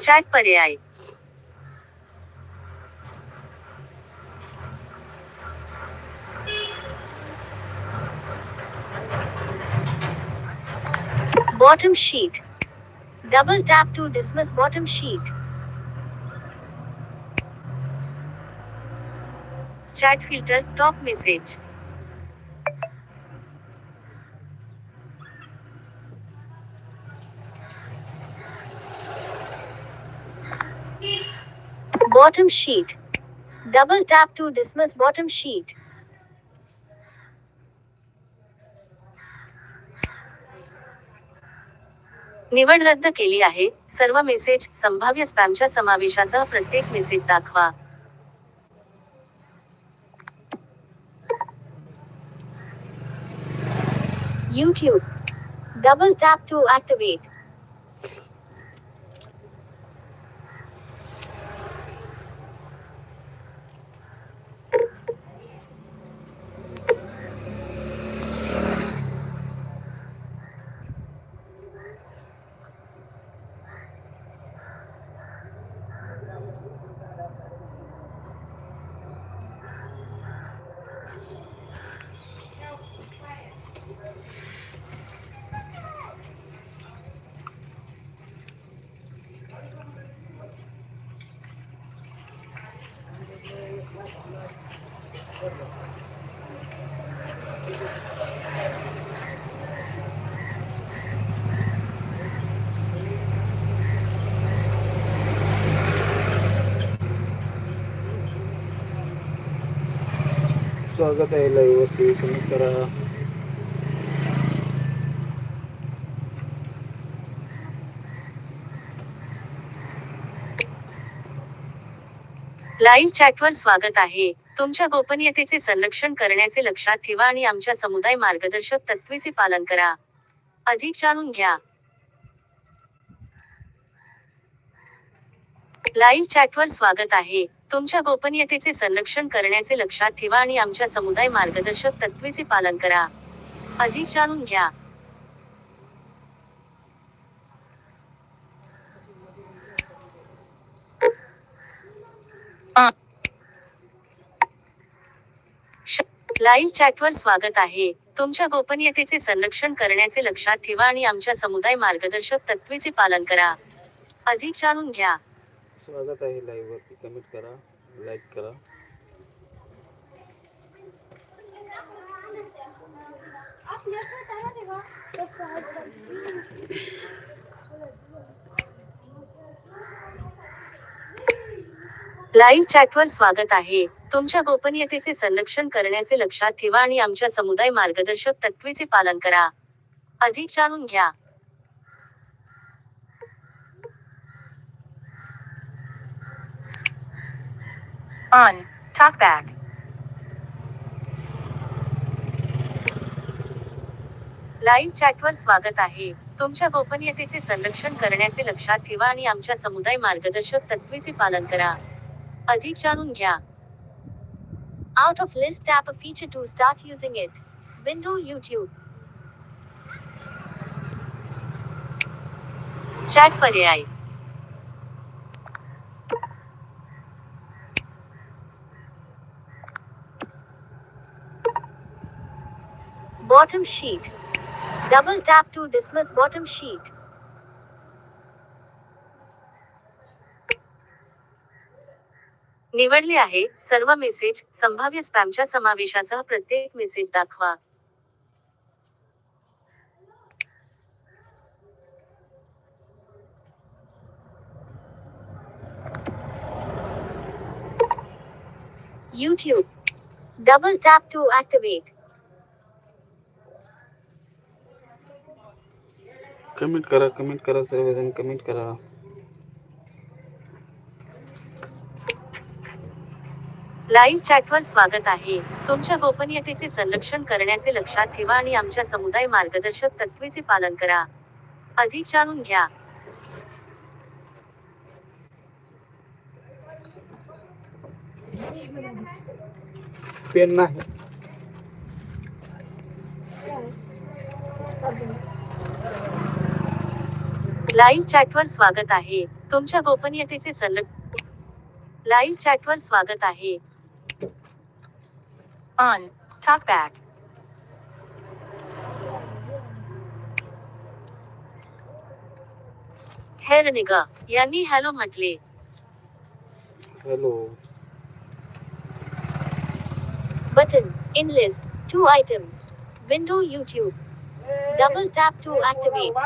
Chat पर्याय Bottom sheet. Double tap to dismiss bottom sheet. chat filter top message Bottom sheet. Double tap to dismiss bottom sheet. निवड रद्द केली आहे सर्व message संभाव्य स्पॅमच्या समावेशासह प्रत्येक मेसेज दाखवा YouTube. Double tap to activate. स्वागत आहे लाईव्ह वरती कमेंट करा. लाईव्ह चॅटवर स्वागत आहे. तुमच्या गोपनीयतेचे संरक्षण करण्याचे लक्षात ठेवा आणि आमच्या समुदाय मार्गदर्शक तत्वेचे पालन करा. अधिक जाणून घ्या. लाईव्ह चॅटवर स्वागत आहे. तुमच्या गोपनीयतेचे संरक्षण करण्याचे लक्षात ठेवा आणि आमच्या समुदाय मार्गदर्शक तत्वेचे पालन करा. अधिक जाणून घ्या. लाईव्ह चॅटवर स्वागत आहे. तुमच्या गोपनीयतेचे संरक्षण करण्याचे लक्षात ठेवा आणि आमच्या समुदाय मार्गदर्शक तत्वेचे पालन करा. अधिक जाणून घ्या. स्वागत आहे लाईव्ह वरती. कमेंट करा लाईक करा. लाईव्ह चॅटवर स्वागत आहे. तुमच्या गोपनीयतेचे संरक्षण करण्याचे लक्षात ठेवा आणि आमच्या समुदाय मार्गदर्शक तत्वेचे पालन करा. अधिक जाणून घ्या. On. Talkback. लाईव्ह चॅटवर स्वागत आहे. तुमच्या गोपनीयतेचे संरक्षण करण्याचे लक्षात ठेवा आणि आमच्या समुदाय मार्गदर्शक तत्वेचे पालन करा. अधिक जाणून घ्या. Out of list tap a feature to start using it. Window YouTube. Chat पर्याय Bottom sheet. Double tap to dismiss bottom sheet. निवडले आहे सर्व मेसेज संभाव्य स्पॅमच्या समावेशासह प्रत्येक मेसेज दाखवा YouTube. Double tap to activate. Comment करा कमेंट करा सर्वजण कमेंट करा लाईव्ह चॅटवर स्वागत आहे. तुमच्या गोपनीयतेचे संरक्षण करण्याचे लक्षात ठेवा आणि आमच्या समुदाय मार्गदर्शक तत्वेचे पालन करा. अधिक जाणून घ्या. पेन नाही. लाईव्ह चॅटवर स्वागत आहे. तुमच्या गोपनीयतेचे संरक्षण लाईव्ह चॅटवर स्वागत आहे. On. Talkback. हेर निगा यांनी हॅलो म्हटले hello Button. In list. Two items. Window YouTube. Double tap to activate.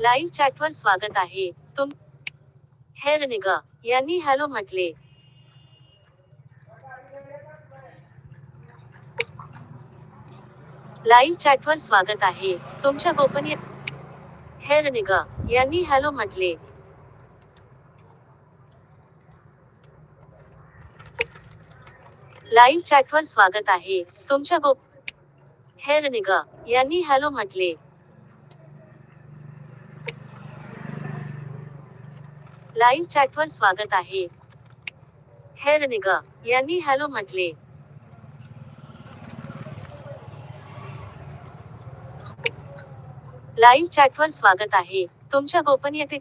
Live चॅटवर स्वागत आहे तुम हेर निगा यांनी हॅलो म्हटले लाईव्ह चॅटवर स्वागत आहे. तुमच्या गोपनीय हेर निगा यांनी हॅलो म्हटले. लाईव्ह चॅटवर स्वागत आहे. तुमच्या गोप हेर निगा यांनी हॅलो म्हटले. लाईव्ह चॅटवर स्वागत आहे. हेर निगा यांनी हॅलो म्हटले. लाईव्ह चॅटवर स्वागत आहे. तुमच्या गोपनीयते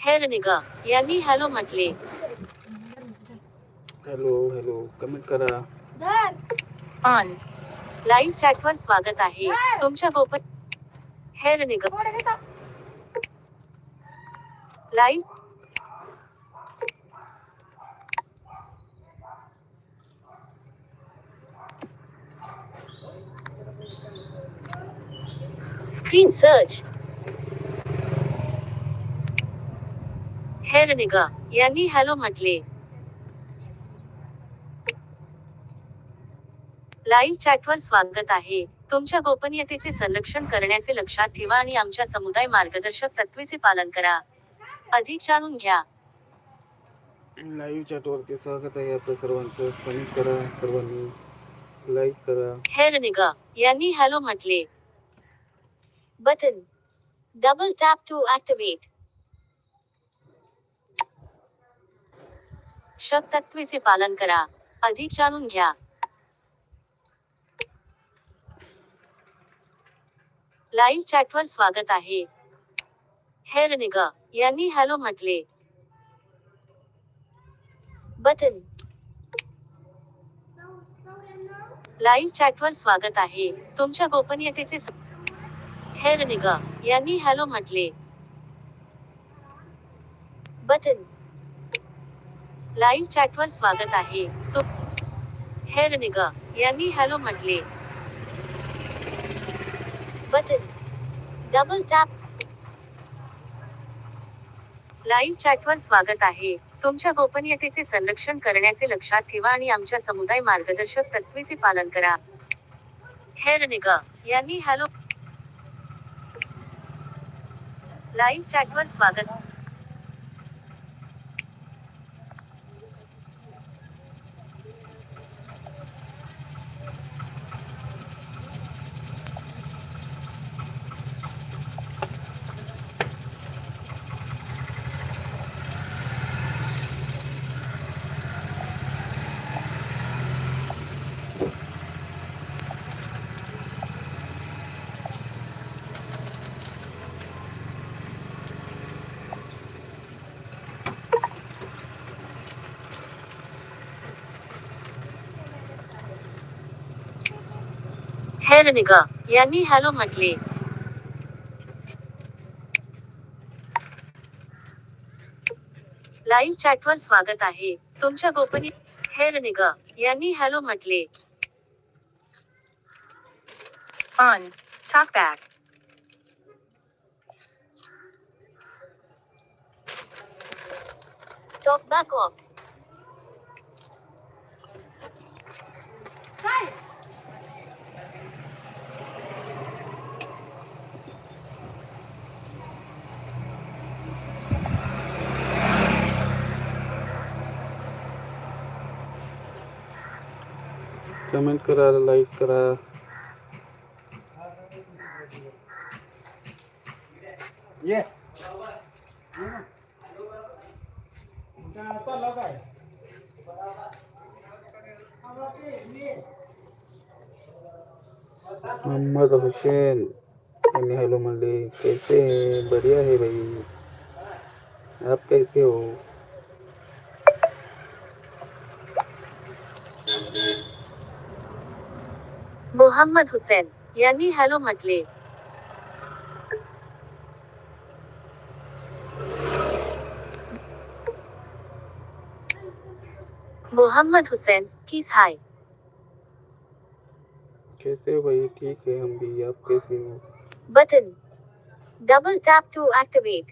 हेर निगा यांनी हॅलो म्हटले. हॅलो हॅलो कमेंट करा. On. लाईव्ह चॅटवर स्वागत आहे. तुमच्या गोपन हेर निगा. Live Screen search. हेर निगा यांनी हॅलो म्हटले लाईव्ह चॅटवर स्वागत आहे. तुमच्या गोपनीयतेचे संरक्षण करण्याचे लक्षात ठेवा आणि आमच्या समुदाय मार्गदर्शक तत्वेचे पालन करा. अधिक जाणून घ्या. लाईव्ह चॅटवरती स्वागत आहे आपल्या सर्वांचं. कमेंट करा सर्वांनी. लाईक करा. हेर निगा यांनी हॅलो म्हटले Button. Double tap to activate. शक तत्वेचे पालन करा अधिक जाणून घ्या लाईव्ह चॅटवर स्वागत आहे हेर निगा यांनी हॅलो म्हटले Button. लाईव्ह चॅटवर स्वागत आहे तुमच्या गोपनीयतेचे हेरनिगा हेर यांनी हॅलो म्हटले बटन लाईव्ह चॅटवर स्वागत आहे तो हेरनिगा यांनी हॅलो म्हटले बटन डबल टॅप लाईव्ह चॅटवर स्वागत आहे तुमच्या गोपनीयतेचे संरक्षण करण्याचे लक्षात ठेवा आणि आमच्या समुदाय मार्गदर्शक तत्वेचे पालन करा हेरनिगा यांनी हॅलो लाईव्ह चॅटवर स्वागत. हेर निगा यांनी हॅलो म्हटले लाईव्ह चॅटवर स्वागत आहे तुमच्या गोपनीय हेर निगा यांनी हॅलो म्हटले On. Talkback. Talk back off. Comment करा लाइक करा। ये। मोहम्मद हुसैन हॅलो म्हणले कैसे हैं? बढ़िया है भाई। आप कैसे हो? मोहम्मद हुसैन यांनी हॅलो म्हटले मोहम्मद हुसैन किस हाय कैसे भाई ठीक है हम भी आप कैसे हो Button. Double tap to activate.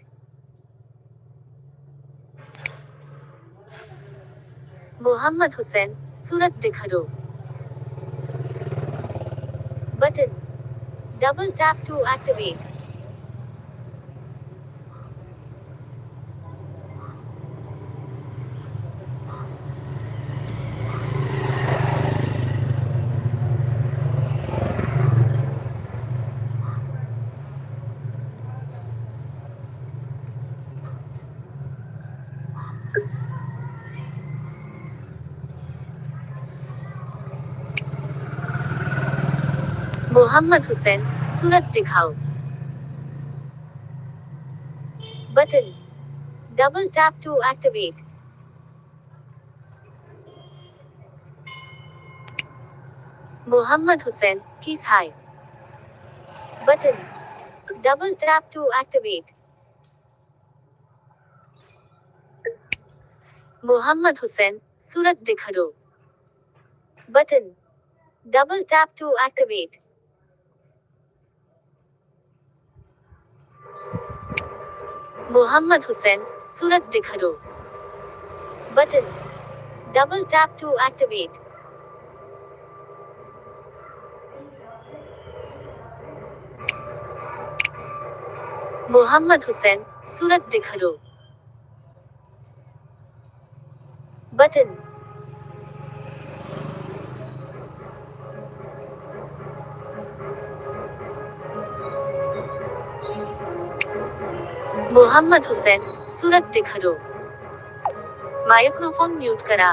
Mohammed Hussain Surat दिखरो Button. Double tap to activate. Mohammed Hussain Surat दिखाओ Button. Double tap to activate. Muhammad Hussain, किस हाय Button. Double tap to activate. Muhammad Hussain, Surat दिखरो Button. Double tap to activate. Muhammad Hussain, Surat Dikharo. Button. Double tap to activate. Muhammad Hussain, Surat Dikharo. Button. Mohammad Hussain Surat टिखरो microphone mute करा।